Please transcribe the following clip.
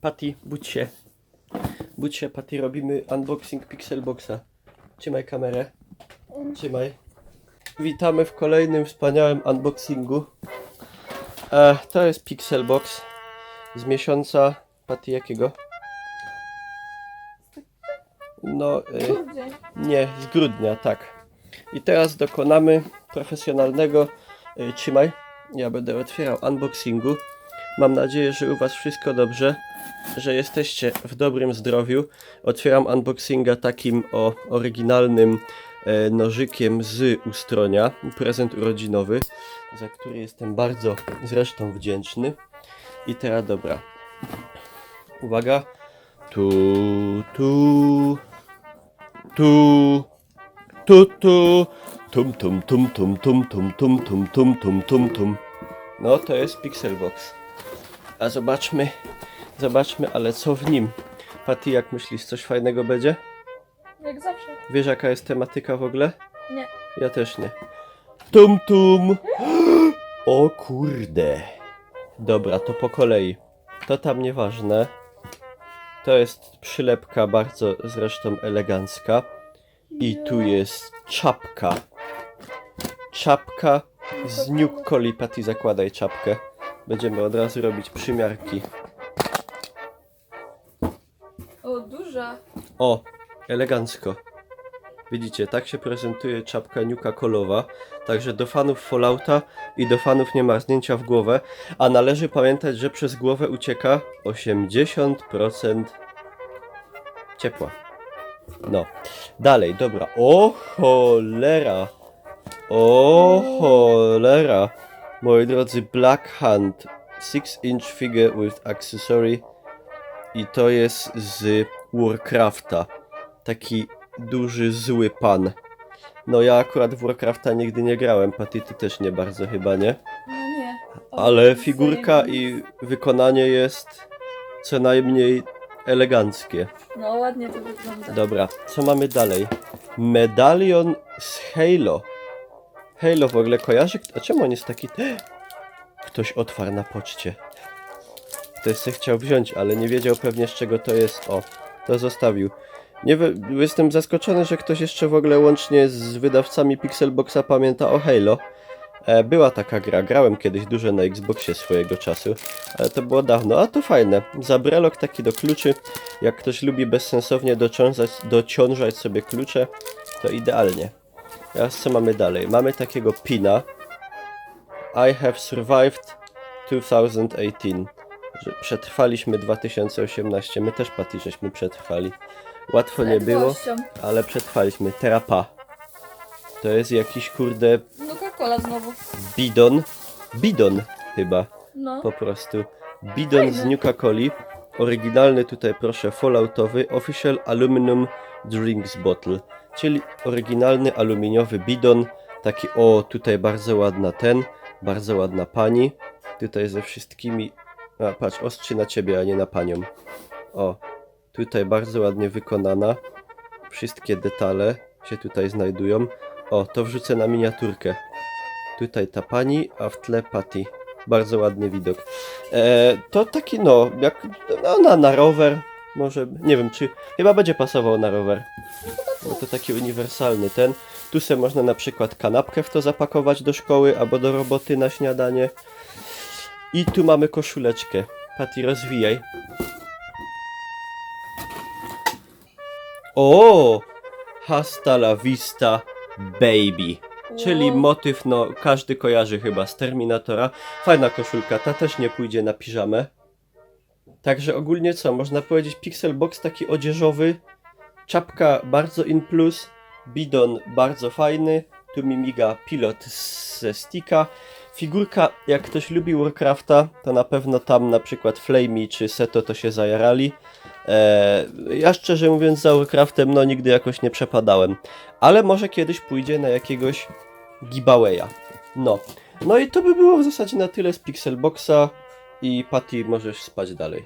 Patty, budź się. Budź się, Patty, robimy unboxing Pixelboxa. Trzymaj kamerę. Trzymaj. Witamy w kolejnym wspaniałym unboxingu. E, to jest Pixelbox z miesiąca. Patty, jakiego? No, e, nie, z grudnia, tak. I teraz dokonamy profesjonalnego. E, trzymaj. Ja będę otwierał unboxingu. Mam nadzieję, że u Was wszystko dobrze, że jesteście w dobrym zdrowiu. Otwieram unboxinga takim o oryginalnym e, nożykiem z ustronia. Prezent urodzinowy, za który jestem bardzo zresztą wdzięczny. I teraz dobra. Uwaga. Tu, tu, tu, tu, tu. Tum, tum, tum, tum, tum, tum, tum, tum, tum, tum, tum, tum. No, to jest Pixelbox. A zobaczmy, zobaczmy, ale co w nim? Patty, jak myślisz, coś fajnego będzie? Jak zawsze. Wiesz, jaka jest tematyka w ogóle? Nie. Ja też nie. Tum tum! O kurde! Dobra, to po kolei. To tam nieważne. To jest przylepka bardzo zresztą elegancka. I tu jest czapka. Czapka z Nuke Coli. Patty, zakładaj czapkę. Będziemy od razu robić przymiarki. O, duża. O, elegancko. Widzicie, tak się prezentuje czapka Nuka Kolowa. Także do fanów Fallouta i do fanów niemarznięcia w głowę. A należy pamiętać, że przez głowę ucieka 80% ciepła. No, dalej, dobra. O cholera! O cholera! Moi drodzy, Black Hand 6-inch figure with accessory i to jest z Warcrafta. Taki duży, zły pan. No ja akurat w Warcrafta nigdy nie grałem, Patty ty też nie bardzo chyba, nie? No nie. O, Ale figurka i wykonanie jest co najmniej eleganckie. No ładnie to wygląda. Dobra, co mamy dalej? Medalion z Halo. Halo w ogóle kojarzy? A czemu on jest taki... Ktoś otwarł na poczcie. Ktoś się chciał wziąć, ale nie wiedział pewnie z czego to jest. O, to zostawił. Nie. Jestem zaskoczony, że ktoś jeszcze w ogóle łącznie z wydawcami Pixelboxa pamięta o Halo. E, była taka gra, grałem kiedyś dużo na Xboxie swojego czasu, ale to było dawno, a to fajne. Zabrelok taki do kluczy, jak ktoś lubi bezsensownie dociążać, dociążać sobie klucze, to idealnie. Teraz co mamy dalej? Mamy takiego pina. I have survived 2018. Że przetrwaliśmy 2018. My też Patty żeśmy przetrwali. Łatwo nie było, Ledwością. ale przetrwaliśmy. Terapa. To jest jakiś kurde Coca-Cola znowu. bidon. Bidon chyba No. po prostu. Bidon z Fajny. Nuka Coli. Oryginalny tutaj proszę falloutowy Official Aluminum Drinks Bottle. Czyli oryginalny aluminiowy bidon. Taki o tutaj bardzo ładna ten. Bardzo ładna pani. Tutaj ze wszystkimi. A patrz, ostrzy na ciebie, a nie na panią. O, tutaj bardzo ładnie wykonana. Wszystkie detale się tutaj znajdują. O, to wrzucę na miniaturkę. Tutaj ta pani, a w tle Patty. Bardzo ładny widok. E, to taki no, jak no, na, na rower. Może, nie wiem czy, chyba będzie pasował na rower. Bo to taki uniwersalny ten. Tu se można na przykład kanapkę w to zapakować do szkoły albo do roboty na śniadanie. I tu mamy koszuleczkę. Patty, rozwijaj. O! Hasta la vista, baby. Czyli Wow. motyw, no każdy kojarzy chyba z Terminatora. Fajna koszulka, ta też nie pójdzie na piżamę. Także ogólnie co, można powiedzieć Pixel Box taki odzieżowy, czapka bardzo in plus, bidon bardzo fajny, tu mi miga pilot ze sticka. Figurka, jak ktoś lubi Warcrafta, to na pewno tam na przykład Flamey czy Seto to się zajarali. Eee, ja szczerze mówiąc za Warcraftem no nigdy jakoś nie przepadałem. Ale może kiedyś pójdzie na jakiegoś giveawaya. No. No i to by było w zasadzie na tyle z Pixelboxa. i Patty możesz spać dalej.